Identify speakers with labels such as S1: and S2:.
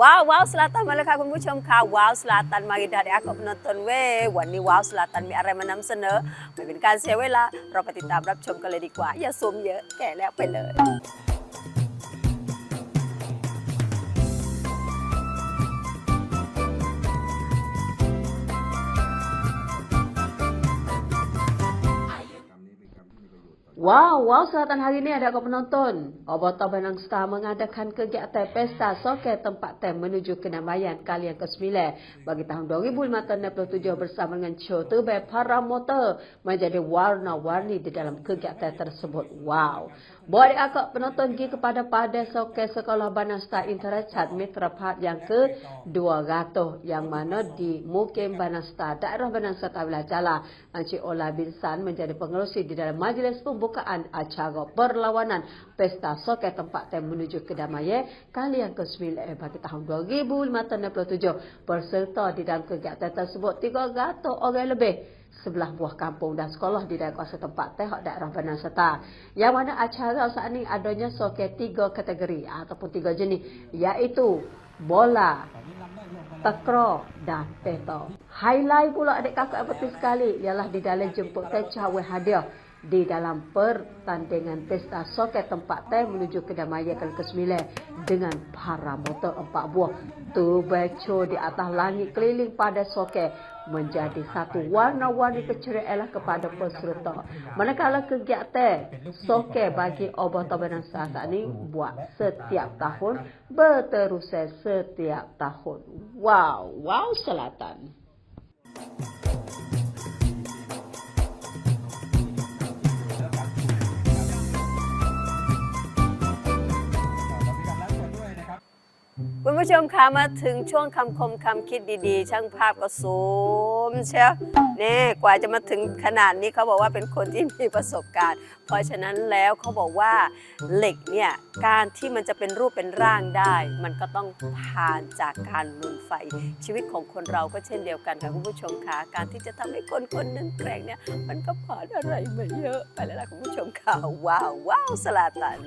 S1: ว้าวว้าวสลาตันมาแล้วค่ะคุณผู้ชมค่ะว้าวสลาตันมากินดาเดียกับนนทนเววันนี้ว้าวสลาตันมีอะไรมานำเสนอไม่เป็นการเสียเวลา เราไปติดตามรับชมกันเลยดีกว่า อย่าซูมเยอะแก่แล้วไปเลย Wow, wow selatan hari ini ada kau penonton. Obata Benang Star mengadakan kegiatan pesta soket tempat tem menuju kedamaian kali yang ke-9 bagi tahun 2057 bersama dengan show terbaik para motor menjadi warna-warni di dalam kegiatan tersebut. Wow. Buat akak penonton pergi kepada pada soket sekolah Benang Star Interchat Mitra Part yang ke-200 yang mana di Mukim Benang Star, daerah Benang Star Tawilah Jala. Encik Ola bin San menjadi pengerusi di dalam majlis pembukaan acara perlawanan Pesta Soket Tempat Tem Menuju Kedamaian kali yang ke-9 bagi tahun 2057. Berserta di dalam kegiatan tersebut 300 orang lebih sebelah buah kampung dan sekolah di daerah kuasa tempat teh daerah Bandar Serta. Yang mana acara saat ini adanya soket tiga kategori ataupun tiga jenis iaitu bola, takro dan peto. Highlight pula adik kakak yang penting sekali ialah di dalam jemput teh cawe hadiah di dalam pertandingan pesta soket tempat teh menuju kedamaian kali ke-9 dengan para motor empat buah tubaco di atas langit keliling pada soket menjadi satu warna-warni keceriaan kepada peserta. Manakala kegiatan soket bagi obat tabanan saat ini buat setiap tahun berterusan setiap tahun. Wow, wow selatan. คุณผู้ชมคะมาถึงช่วงคำคมคำคิดดีๆ ช่างภาพก็ซูมเชียวนี่กว่าจะมาถึงขนาดนี้เขาบอกว่าเป็นคนที่มีประสบการณ์ เพราะฉะนั้นแล้วเขาบอกว่าเหล็กเนี่ยการที่มันจะเป็นรูปเป็นร่างได้ มันก็ต้องผ่านจากการลุนไฟ ชีวิตของคนเราก็เช่นเดียวกันค่ะคุณผู้ชมคะการที่จะทำให้คนคนหนึงแกร่งเนี่ยมันก็ผ่านอะไรมาเยอะไปแล้วล่ะคุณผู้ชมค่ะว้าวว้าวสลาตัน